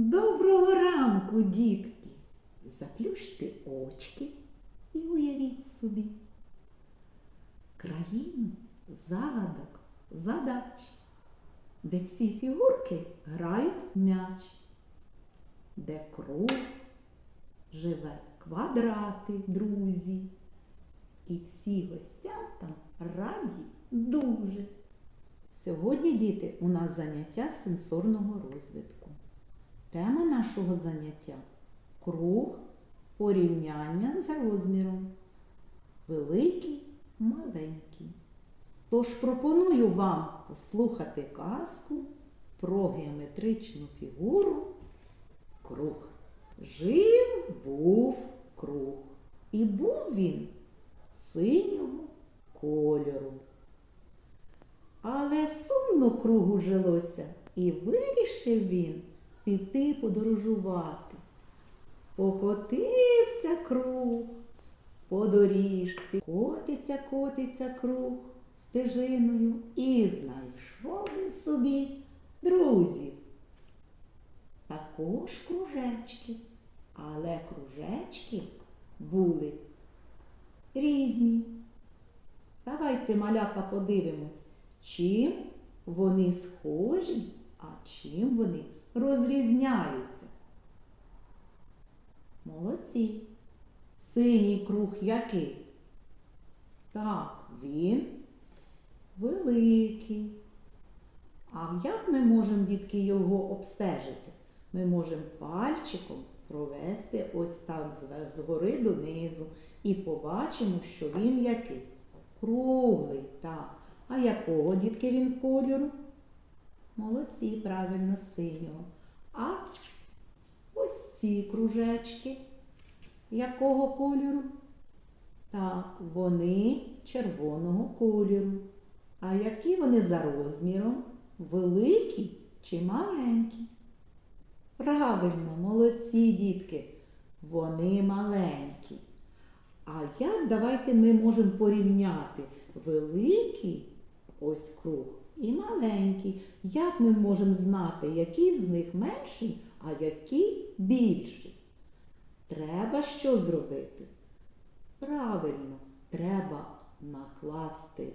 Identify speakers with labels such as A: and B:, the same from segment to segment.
A: Доброго ранку, дітки! Заплющте очки і уявіть собі країну загадок, задач, де всі фігурки грають м'яч, де круг живе квадрати, друзі, і всі гостям там раді дуже. Сьогодні, діти, у нас заняття сенсорного розвитку. Тема нашого заняття круг порівняння за розміром. Великий, маленький. Тож пропоную вам послухати казку про геометричну фігуру круг. Жив був круг. І був він синього кольору. Але сумно кругу жилося, і вирішив він піти подорожувати. Покотився круг по доріжці, котиться, котиться круг стежиною, і знайшов він собі друзів. Також кружечки, але кружечки були різні. Давайте, малята, подивимось, чим вони схожі, а чим вони розрізняються. Молодці. Синій круг який? Так, він великий. А як ми можемо, дітки, його обстежити? Ми можемо пальчиком провести ось так згори донизу і побачимо, що він який? Круглий, так. А якого, дітки, він кольору? Молодці, правильно, синього. А ось ці кружечки. Якого кольору? Так, вони червоного кольору. А які вони за розміром? Великі чи маленькі? Правильно, молодці дітки. Вони маленькі. А як давайте ми можемо порівняти великий ось круг і маленький? Як ми можемо знати, який з них менший, а який більший? Треба що зробити? Правильно, треба накласти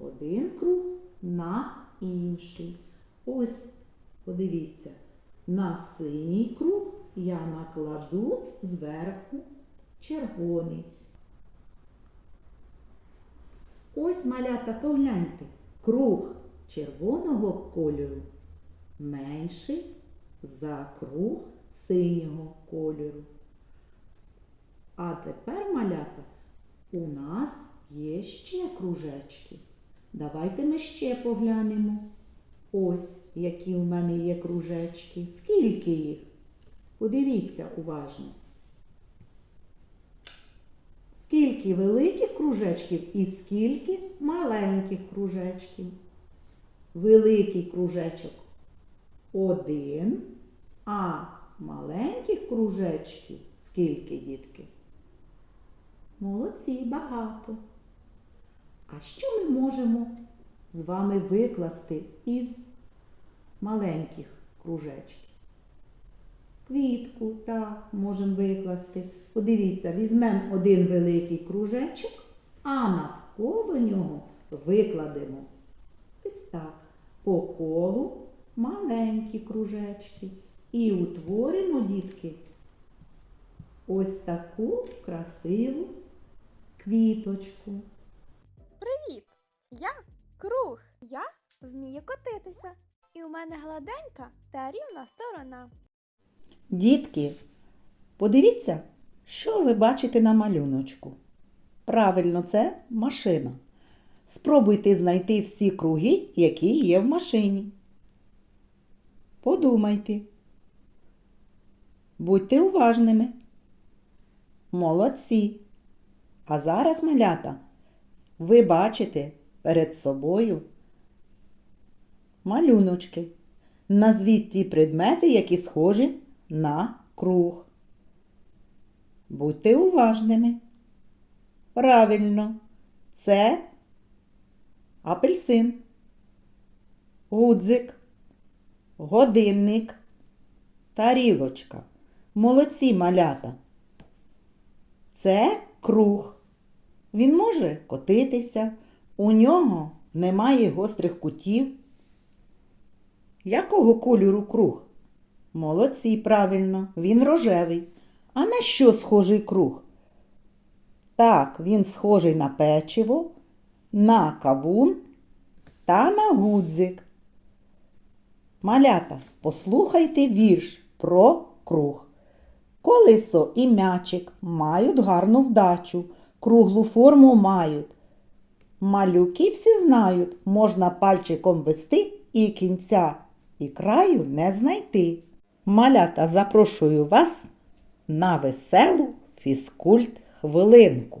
A: один круг на інший. Ось, подивіться, на синій круг я накладу зверху червоний. Ось малята, погляньте, круг червоного кольору менший за круг синього кольору. А тепер, малята, у нас є ще кружечки. Давайте ми ще поглянемо. Ось які у мене є кружечки. Скільки їх? Подивіться уважно. Скільки великих кружечків і скільки маленьких кружечків. Великий кружечок один, а маленьких кружечків скільки, дітки? Молодці, багато. А що ми можемо з вами викласти із маленьких кружечків? Квітку, так, можемо викласти. Подивіться, візьмемо один великий кружечок, а навколо нього викладемо по колу маленькі кружечки. І утворимо, дітки, ось таку красиву квіточку.
B: Привіт! Я круг. Я вмію котитися. І у мене гладенька та рівна сторона.
A: Дітки, подивіться, що ви бачите на малюночку. Правильно, це машина. Спробуйте знайти всі круги, які є в машині. Подумайте. Будьте уважними. Молодці. А зараз, малята, ви бачите перед собою малюночки. Назвіть ті предмети, які схожі на круг. Будьте уважними. Правильно, це апельсин, гудзик, годинник, тарілочка. Молодці малята. Це круг. Він може котитися, у нього немає гострих кутів. Якого кольору круг? Молодці, правильно, він рожевий. А на що схожий круг? Так, він схожий на печиво, на кавун та на гудзик. Малята, послухайте вірш про круг. Колесо і м'ячик мають гарну вдачу, круглу форму мають. Малюки всі знають, можна пальчиком вести і кінця, і краю не знайти. Малята, запрошую вас на веселу фізкульт хвилинку.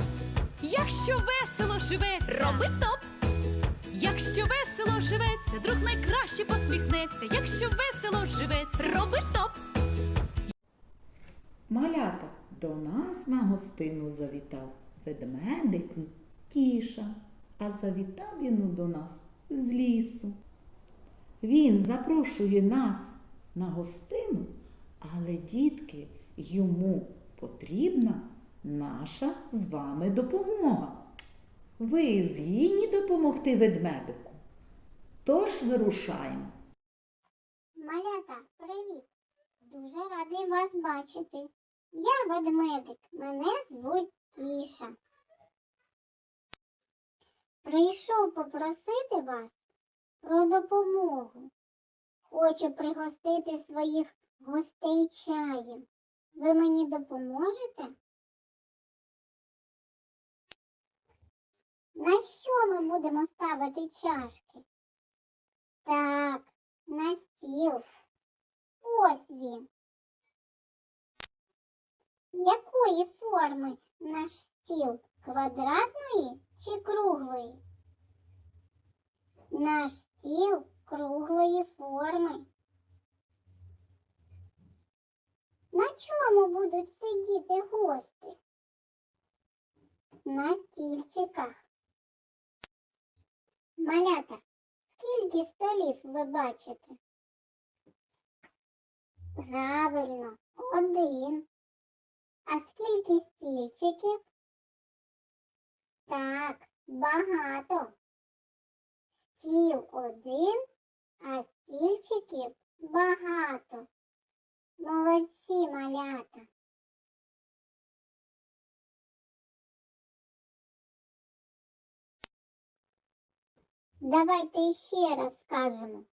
C: Якщо весело живеться, роби топ. Якщо весело живеться, друг найкраще посміхнеться. Якщо весело живеться, роби топ.
A: Малята, до нас на гостину завітав ведмедик тіша, а завітав він до нас з лісу. Він запрошує нас на гостину, але, дітки, йому потрібна наша з вами допомога. Ви згідні допомогти ведмедику? Тож вирушаємо.
D: Малята, привіт! Дуже радий вас бачити. Я ведмедик, мене звуть Тіша. Прийшов попросити вас про допомогу. Хочу пригостити своїх гостей чаєм. Ви мені допоможете? На що ми будемо ставити чашки? Так, на стіл. Ось він. Якої форми наш стіл? Квадратної чи круглої? Наш стіл круглої форми. На чому будуть сидіти гости? На стільчиках. Малята, скільки столів ви бачите? Правильно, один. А скільки стільчиків? Так, багато. Стіл один, а стільчиків багато. Молодці малята. Давайте ще раз скажемо.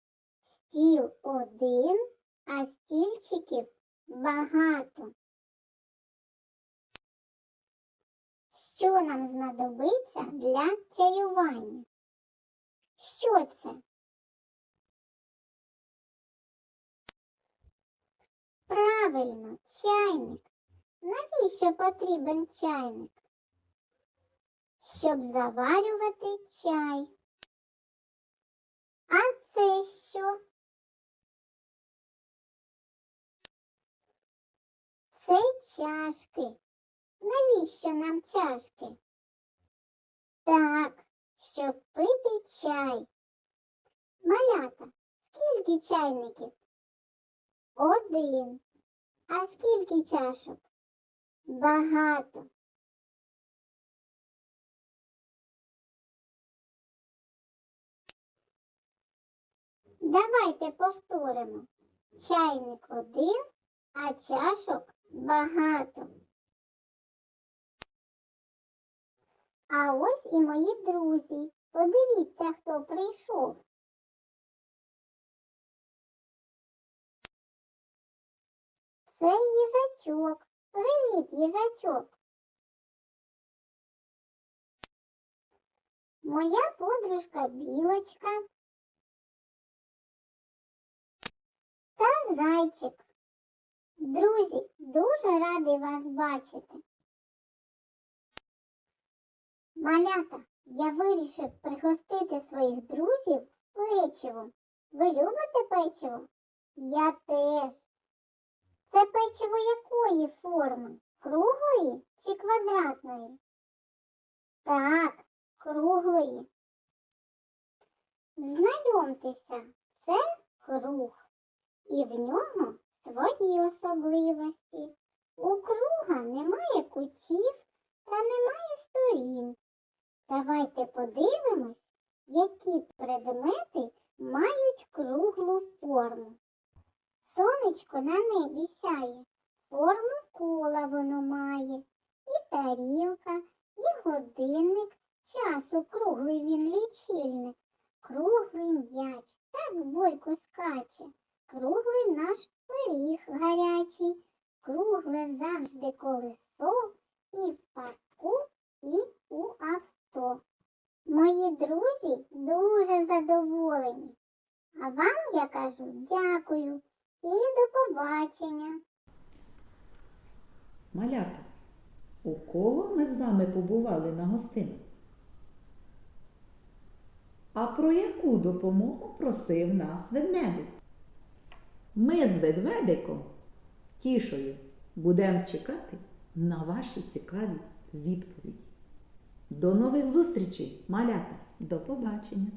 D: Стіл один, а стільчиків багато. Що нам знадобиться для чаювання? Що це? Правильно, чайник. Навіщо потрібен чайник? Щоб заварювати чай. А це що? Це чашки. Навіщо нам чашки? Так, щоб пити чай. Малята, скільки чайників? Один. А скільки чашок? Багато. Давайте повторимо. Чайник один, а чашок багато. А ось і мої друзі. Подивіться, хто прийшов. Це їжачок. Привіт, їжачок. Моя подружка білочка та зайчик. Друзі, дуже радий вас бачити. Малята, я вирішив пригостити своїх друзів печивом. Ви любите печиво? Я теж. Це печиво якої форми? Круглої чи квадратної? Так, круглої. Знайомтеся, це круг, і в нього свої особливості. У круга немає кутів та немає сторін. Давайте подивимось, які предмети мають круглу форму. Сонечко на небі сяє, форму кола воно має, і тарілка, і годинник, часу круглий він лічильник, круглий м'яч, так бойко скаче, круглий наш пиріг гарячий, кругле завжди колесо, і в парку, і у авто. Мої друзі дуже задоволені. А вам я кажу дякую і до побачення.
A: Малята, у кого ми з вами побували на гостинах? А про яку допомогу просив нас ведмедик? Ми з ведмедиком, тішою, будемо чекати на ваші цікаві відповіді. До нових зустрічей, малята! До побачення!